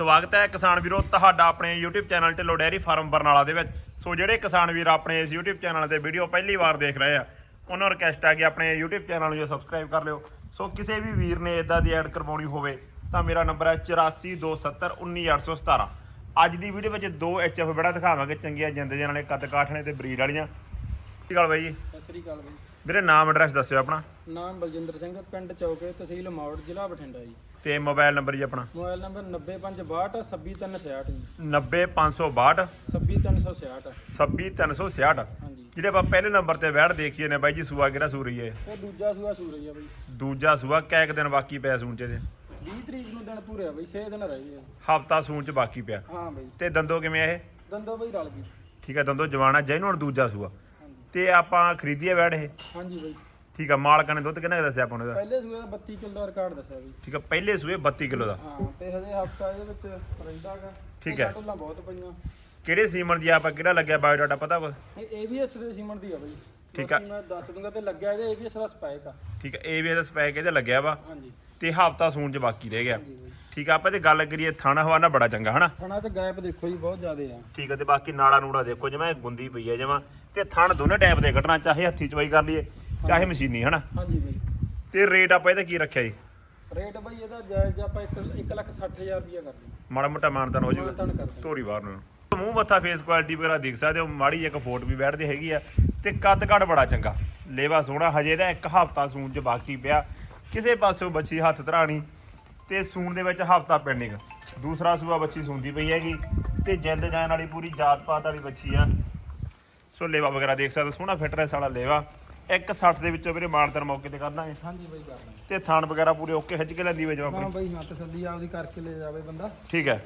ਸਵਾਗਤ ਹੈ ਕਿਸਾਨ ਵੀਰੋ, ਤੁਹਾਡਾ ਆਪਣੇ YouTube channel Dhillon dairy farm Barnala ਦੇ ਵਿੱਚ। ਸੋ ਜਿਹੜੇ ਕਿਸਾਨ ਵੀਰ ਆਪਣੇ ਇਸ YouTube ਚੈਨਲ ਤੇ ਵੀਡੀਓ ਪਹਿਲੀ ਵਾਰ ਦੇਖ ਰਹੇ ਆ, ਉਹਨਾਂ ਨੂੰ ਰਿਕਵੈਸਟ ਆ ਕਿ ਆਪਣੇ YouTube ਚੈਨਲ ਨੂੰ ਸਬਸਕ੍ਰਾਈਬ ਕਰ ਲਿਓ। ਸੋ ਕਿਸੇ ਵੀ ਵੀਰ ਨੇ ਇਦਾਂ ਦੀ ਐਡ ਕਰਵਾਉਣੀ ਹੋਵੇ, ਤਾਂ ਮੇਰਾ ਨੰਬਰ ਹੈ 8427191817 ਅੱਜ ਦੀ ਵੀਡੀਓ ਵਿੱਚ ਦੋ ਐਚਐਫ ਬੜਾ ਦਿਖਾਵਾਂਗੇ ਚੰਗੀਆਂ ਜਿੰਦ ਦੇ ਨੇ ਕੱਦ ਕਾਠਣੇ ਤੇ ਬਰੀਡ ਵਾਲੀਆਂ। ਠੀਕ ਗੱਲ ਬਾਈ ਜੀ। ਸ੍ਰੀ ਅਕਾਲ ਬਈ। ਵੀਰੇ ਨਾਮ ਐਡਰੈਸ ਦੱਸਿਓ ਆਪਣਾ। ਨਾਮ ਬਲਜਿੰਦਰ ਸਿੰਘ ਪਿੰਡ ਚੌਕੇ ਤਹਿਸੀਲ ਮੌੜ ਜ਼ਿਲ੍ਹਾ ਬਠਿੰਡਾ ਜੀ। ਤੇ ਮੋਬਾਈਲ ਨੰਬਰ ਜੀ ਆਪਣਾ। ਮੋਬਾਈਲ ਨੰਬਰ 90562 26366 ਜੀ। 90562 26366 26366 ਹਾਂਜੀ। ਜਿਹੜੇ ਆਪਾਂ ਪਹਿਲੇ ਨੰਬਰ ਤੇ ਵੈੜ ਦੇਖੀਏ ਨੇ ਬਾਈ ਜੀ ਸੂਆ ਕਿਹੜਾ ਸੂ ਰਹੀ ਹੈ? ਇਹ ਦੂਜਾ ਸੂਆ ਸੂਰਜ ਆ ਬਈ। ਦੂਜਾ ਸੂਆ ਕੈਕ ਦਿਨ ਬਾਕੀ ਪਿਆ ਸੂਣ ਚ ਦੇ 20 ਤਰੀਕ ਨੂੰ ਦਿਨ ਪੂਰੇ ਆ ਬਈ 6 ਦਿਨ ਰਹਿ ਗਏ ਹਫਤਾ ਸੂਣ ਚ ਬਾਕੀ ਪਿਆ। ਹਾਂ ਬਈ। ਤੇ ਦੰਦੋ ਕਿਵੇਂ ਆ ਇਹ? ਦੰਦੋ ਬਈ ਰਲ ਗਈ ਠੀਕ ਹੈ ਦੰਦੋ ਜਵਾਨਾ ਜੈਨ ਹੁਣ ਦੂਜਾ ਸੂਆ। ਤੇ ਆਪਾਂ ਖਰੀਦੀਏ ਵੈੜ ਇਹ? ਹਾਂਜੀ ਬਈ। ਠੀਕ ਆ ਮਾਲਕਾਂ ਨੇ ਦੁੱਧ ਕਿੰਨਾ ਕੁ ਦੱਸਿਆ ਆਪਾਂ ਨੂੰ ਇਹਦਾ? ਪਹਿਲੇ ਸੂਏ ਦਾ 32 ਕਿਲੋ ਦਾ ਰਿਕਾਰਡ ਦੱਸਿਆ ਬਈ। ਠੀਕ ਆ ਪਹਿਲੇ ਸੂਏ 32 ਕਿਲੋ ਦਾ। ਹਾਂ ਤੇ ਹਜੇ ਹਫਤਾ ਇਹਦੇ ਵਿੱਚ ਰਹਿੰਦਾਗਾ ਠੀਕ ਹੈ। ਢੋਲਾਂ ਬਹੁਤ ਪਈਆਂ। ਕਿਹੜੇ ਸੀਮਨ ਦੀ ਆਪਾਂ ਕਿਹੜਾ ਲੱਗਿਆ ਬਾਇਓਡਾਟਾ ਪਤਾ ਕੁਛ? ਇਹ ਏਬੀਐਸ ਦੇ ਸੀਮਨ ਦੀ ਆ ਬਈ। ਠੀਕ ਆ। ਬਾਕੀ ਮੈਂ ਦੱਸ ਦੂੰਗਾ ਤੇ ਲੱਗਿਆ ਇਹਦੇ ਏਬੀਐਸ ਦਾ ਸਪਾਈਕ ਆ। ਠੀਕ ਹੈ ਵੀ ਇਹਦਾ ਸਪੈਕ ਇਹਦੇ ਲੱਗਿਆ ਵਾ। ਹਾਂਜੀ। ਤੇ ਹਫਤਾ ਸੂਣ ਚ ਬਾਕੀ ਰਹਿ ਗਿਆ। ਹਾਂਜੀ ਬਈ। ਠੀਕ ਆ ਆਪਾਂ ਤੇ ਗੱਲ ਕਰੀਏ ਥਾਣਾ ਹਵਾਨਾ ਬੜਾ ਚੰਗਾ ਹਨਾ? ਥਣਾ ਚ ਗੈਪ ਦੇਖੋ ਜੀ ਬਹੁਤ ਜ਼ਿਆਦੇ ਆ। ਠੀਕ ਹੈ ਤੇ ਬਾਕੀ ਨਾੜਾ ਨੂੜਾ ਦੇਖੋ ਜਿਵੇਂ ਗੁੰਦੀ ਪਈ ਹੈ ਜਿਵੇਂ ਤੇ ਥਣ ਦੋਨੇ ਟਾਈਪ ਦੇ ਕੱਢਣਾ ਚਾਹੇ ਹੱਥੀ ਚਵਾਈ ਕਰ ਲਈਏ ਚਾਹੇ ਮਸ਼ੀਨੀ ਹਨਾ? ਹਾਂਜੀ ਬਈ। ਤੇ ਰੇਟ ਆਪਾਂ ਇਹਦਾ ਕੀ ਰੱਖਿਆ ਜੀ? ਰੇਟ ਬਈ ਇਹਦਾ ਜਾਇਜ਼ ਆਪਾਂ 1 ਲੱਖ 60000 ਰੁਪਇਆ ਕਰਦੇ ਮਾੜਾ ਮੋਟਾ ਮਾਨਤਨ ਹੋ ਜਾਊਗਾ। ਧੋਰੀ ਬਾਹਰ ਨੂੰ। ਮੂੰਹ ਮੱਥਾ ਫੇਸ ਕੁਆਲਿਟੀ ਵਗੈਰਾ ਦੇਖ ਸਕਦੇ ਹੋ ਮਾੜੀ ਇੱਕ ਫੋਟ ਵੀ ਬੈਠਦੀ ਹੈਗੀ ਆ। ਤੇ ਕੱਦ ਕੱਦ ਬੜਾ ਚੰਗਾ। ਲੇਵਾ ਸੋਹਣਾ ਹਜੇ ਦਾ ਇੱਕ ਹਫਤਾ ਸੂਣ ਚ ਬਾਕੀ ਪਿਆ। ਕਿਸੇ ਪਾਸਿਓਂ ਬੱਚੀ ਹੱਥ ਧਰਾਣੀ ਤੇ ਸੂਣ ਦੇ ਵਿੱਚ ਹਫਤਾ ਪੈਂਡਿੰਗ ਦੂਸਰਾ ਸੂਆ ਬੱਚੀ ਸੂੰਦੀ ਪਈ ਹੈਗੀ। ਤੇ ਜਿੰਦ ਜਾਣ ਵਾਲੀ ਪੂਰੀ ਜਾਤ ਪਾਤ ਵਾਲੀ ਬੱਚੀ ਆ। ਸੋ ਲੇਵਾ ਵਗੈਰਾ ਦੇਖ ਸਕਦੇ ਹੋ ਸੋਹਣਾ ਫਿਟਨੈਸ ਵਾਲਾ ਲੇਵਾ। ਇੱਕ 60 ਦੇ ਵਿੱਚੋਂ ਵੀਰੇ ਮਾਨਤਨ ਮੌਕੇ ਤੇ ਕਰ ਦਾਂਗੇ ਹਾਂਜੀ ਬਈ ਕਰ ਲਾਂਗੇ ਤੇ ਥਾਣ ਵਗੈਰਾ ਪੂਰੇ ਓਕੇ ਖਿੱਚ ਕੇ ਲੈਂਦੀ ਵੇ ਜੋ ਹਾਂ ਆਪਣੀ। ਬਈ ਹਾਂ ਤਸੱਲੀ ਆਪਦੀ ਕਰਕੇ ਲੈ ਜਾਵੇ ਬੰਦਾ। ਠੀਕ ਹੈ।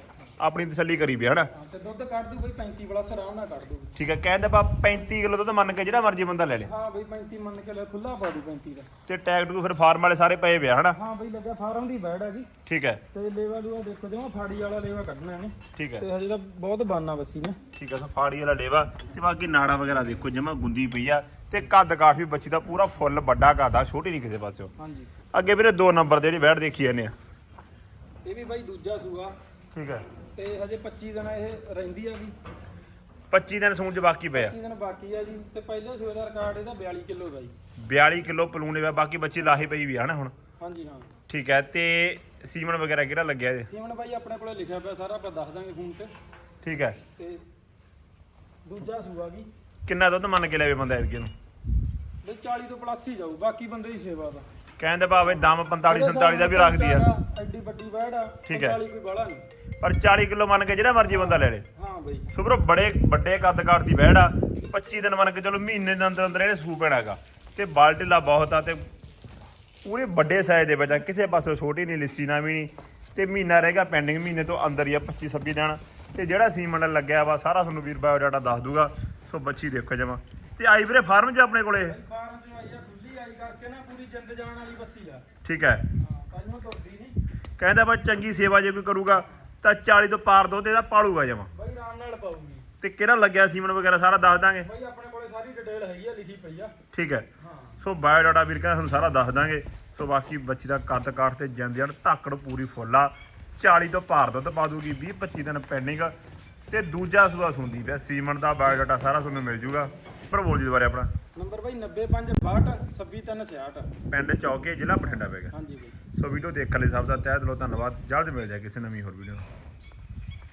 ਆਪਣੀ ਤਸੱਲੀ ਕਰੀ ਵੀ ਹਨਾ? ਹਾਂ ਤੇ ਦੁੱਧ ਕੱਢ ਦੂ ਬਈ 35 ਪਲੱਸ ਆਰਾਮ ਨਾਲ ਕੱਢ ਦੂ ਠੀਕ ਹੈ ਕਹਿੰਦੇ ਬਾ 35 ਕਿਲੋ ਦੁੱਧ ਮੰਨ ਕੇ ਜਿਹੜਾ ਮਰਜ਼ੀ ਬੰਦਾ ਲੈ ਲੇ। ਹਾਂ ਬਈ 35 ਮੰਨ ਕੇ ਲੈ ਖੁੱਲਾ ਪਾ ਦੂ 35 ਦਾ। ਤੇ ਟੈਗ ਟੂ ਫਿਰ ਫਾਰਮ ਵਾਲੇ ਸਾਰੇ ਪਏ ਪਿਆ ਹਨਾ? ਹਾਂ ਬਈ ਲੱਗਾ ਫਾਰਮ ਦੀ ਬੈੜ ਹੈਗੀ ਠੀਕ ਹੈ। ਤੇ ਲੇਵਾ ਲੂਆ ਦੇਖੋ ਜਮਾ ਫਾੜੀ ਵਾਲਾ ਲੇਵਾ ਕੱਢਣਾ ਨੇ ਠੀਕ ਹੈ। ਤੇ ਹਜੇ ਤਾਂ ਬਹੁਤ ਬਾਨਾ ਬੱਸੀ ਨੇ। ਠੀਕ ਹੈ ਸੋ ਫਾੜੀ ਵਾਲਾ ਲੇਵਾ ਤੇ ਬਾਕੀ ਨਾੜਾ ਵਗੈਰਾ ਦੇਖੋ ਜਮਾ ਗੁੰਦੀ ਪਈ ਆ। ਤੇ ਕੱਦ ਕਾਫੀ ਬੱਚੀ ਦਾ ਪੂਰਾ ਫੁੱਲ ਵੱਡਾ ਕੱਦ ਆ ਛੋਟੀ ਨਹੀਂ ਕਿਸੇ ਪਾਸਿਓ। ਹਾਂਜੀ। ਅੱਗੇ ਵੀਰੇ ਦੋ ਨੰਬਰ ਦੇ ਜਿਹੜੀ ਬੈਠ ਦੇਖੀ ਜਾਂਦੇ ਆ। ਇਹ ਵੀ ਬਾਈ ਦੂਜਾ ਸੂਆ। ਠੀਕ ਹੈ। ਤੇ ਹਜੇ 25 ਦਿਨ ਇਹ ਰਹਿੰਦੀ ਹੈਗੀ 25 ਦਿਨ ਸੂਣ ਚ ਬਾਕੀ ਪਿਆ। 25 ਦਿਨ ਬਾਕੀ ਆ ਜੀ। ਤੇ ਪਹਿਲੇ ਸੂਏ ਦਾ ਰਿਕਾਰਡ ਇਹਦਾ 42 ਕਿਲੋ ਦਾ ਜੀ। 42 ਕਿਲੋ ਪਲੂਣ ਲੇਵਾ ਬਾਕੀ ਬੱਚੀ ਲਾਹੀ ਪਈ ਵੀ ਆ ਨਾ ਹੁਣ। ਹਾਂਜੀ ਹਾਂ। ਠੀਕ ਹੈ ਤੇ ਸੀਮਨ ਵਗੈਰਾ ਕਿਹੜਾ ਲੱਗਿਆ ਇਹਦੇ ਸੀਮਨ ਬਾਈ ਆਪਣੇ ਕੋਲੇ ਲਿਖਿਆ ਪਿਆ ਸਾਰਾ ਆਪਾਂ ਦੱਸ ਦਾਂਗੇ ਫੋਨ ਤੇ। ਠੀਕ ਹੈ। ਤੇ ਦੂਜਾ ਸੂਆ ਵੀ ਕਿੰਨਾ ਦੁੱਧ ਮੰਨ ਕੇ ਲੈਵੇ ਬੰਦਾ ਐਤਕੀ ਨੂੰ ਬਈ 40 ਤੋਂ ਪਲੱਸ ਹੀ ਜਾਊ ਬਾਕੀ ਬੰਦੇ ਦੀ ਸੇਵਾ ਦਾ। ਕਹਿੰਦੇ ਭਾਵੇਂ ਦਮ 45 47 ਦਾ ਵੀ ਰੱਖਦੀ ਆ। ਐਡੀ ਵੱਡੀ ਵੈੜ ਆ ਠੀਕ ਹੈ। 45 ਕੋਈ ਬਾਲਾ ਨਹੀਂ। ਪਰ 40 ਕਿਲੋ ਮੰਨ ਕੇ ਜਿਹੜਾ ਮਰਜ਼ੀ ਬੰਦਾ ਲੈ ਲੇ। ਹਾਂ ਬਈ। ਬੜੇ ਵੱਡੇ ਕੱਦ ਕਾਠ ਦੀ ਵਹਿੜ ਆ। 25 ਦਿਨ ਮੰਨ ਕੇ ਚਲੋ ਮਹੀਨੇ ਦੇ ਅੰਦਰ ਅੰਦਰ ਇਹਨੇ ਸੂ ਪੈਣਾਗਾ ਤੇ ਬਾਲਟੀਲਾ ਬਹੁਤ ਆ ਤੇ ਪੂਰੇ ਵੱਡੇ ਸਾਈਜ਼ ਦੇ ਵਿੱਚ ਆ। ਕਿਸੇ ਪਾਸੇ ਛੋਟੀ ਨਹੀਂ ਲਿੱਸੀ ਨਾ ਵੀ ਨਹੀਂ। ਤੇ ਮਹੀਨਾ ਰਹਿ ਗਿਆ ਪੈਂਡਿੰਗ ਮਹੀਨੇ ਤੋਂ ਅੰਦਰ ਹੀ ਆ 25 26 ਦਿਨ। ਤੇ ਜਿਹੜਾ ਸੀਮਨ ਲੱਗਿਆ ਵਾ ਸਾਰਾ ਤੁਹਾਨੂੰ ਵੀਰ ਬਾਇਓ ਡਾਟਾ ਦੱਸ ਦੂਗਾ। ਸੋ ਬੱਚੀ ਦੇਖੋ ਜਮਾ। ਤੇ ਆਈ ਵੀਰੇ ਫਾਰਮ 'ਚ ਆਪਣੇ ਕੋਲੇ? ਫਾਰਮ ਤੇ ਆਈ ਆ ਖੁੱਲੀ ਆਈ ਕਰਕੇ ਨਾ ਪੂਰੀ ਜਿੰਦ ਜਾਣ ਵਾਲੀ ਬੱਸੀ ਆ। ਠੀਕ ਹੈ। ਹਾਂ ਪਹਿਲਾਂ ਤੁਰਦੀ ਨਹੀਂ। ਕਹਿੰਦਾ ਬਾ ਚੰਗੀ ਸੇਵਾ ਜੇ ਕੋਈ ਕਰੂਗਾ। ਤਾਂ 40 ਤੋਂ ਪਾਰ ਦੁੱਧ ਇਹਦਾ ਪਾਲੂਗਾ ਜਮਾ। ਬਈ ਆਰਾਮ ਨਾਲ ਪਾਊਗੀ। ਤੇ ਕਿਹੜਾ ਲੱਗਿਆ ਸੀਮਨ ਵਗੈਰਾ ਸਾਰਾ ਦੱਸ ਦਾਂਗੇ। ਬਈ ਆਪਣੇ ਕੋਲੇ ਸਾਰੀ ਡਿਟੇਲ ਹੈਗੀ ਆ ਲਿਖੀ ਪਈ ਆ। ਠੀਕ ਹੈ। ਸੋ ਬਾਇਓ ਡਾਟਾ ਵੀਰ ਕਹਿੰਦਾ ਤੁਹਾਨੂੰ ਸਾਰਾ ਦੱਸ ਦਾਂਗੇ। ਸੋ ਬਾਕੀ ਬੱਚੀ ਦਾ ਕੱਦ ਕਾਠ ਤੇ ਜਾਂਦੇ ਹਨ ਧਾਕੜ ਪੂਰੀ ਫੁੱਲ ਆ। 40 ਤੋਂ ਪਾਰ ਦੁੱਧ ਪਾ ਦੂਗੀ 20 25 ਦਿਨ ਪੈਂਡਿੰਗ ਤੇ ਦੂਜਾ ਸੂਆ ਸੁੰਦੀ ਪਿਆ। ਸੀਮਨ ਦਾ ਬਾਇਓ ਡਾਟਾ ਸਾਰਾ ਤੁਹਾਨੂੰ ਮਿਲ ਜੂਗਾ। ਪਰ ਬੋਲ ਜੀ ਦੁਬਾਰੇ ਆਪਣਾ। ਨੰਬਰ ਬਈ 90562 26366 ਪਿੰਡ ਚੌਕੇ ਜ਼ਿਲ੍ਹਾ ਬਠਿੰਡਾ ਪੈ ਗਿਆ ਹਾਂਜੀ ਬਈ। ਸੋ ਵੀਡੀਓ ਦੇਖਣ ਲਈ ਸਭ ਦਾ ਤਹਿ ਦਿਲੋਂ ਧੰਨਵਾਦ। ਜਲਦ ਮਿਲ ਜਾਏ ਕਿਸੇ ਨਵੀਂ ਹੋਰ ਵੀਡੀਓ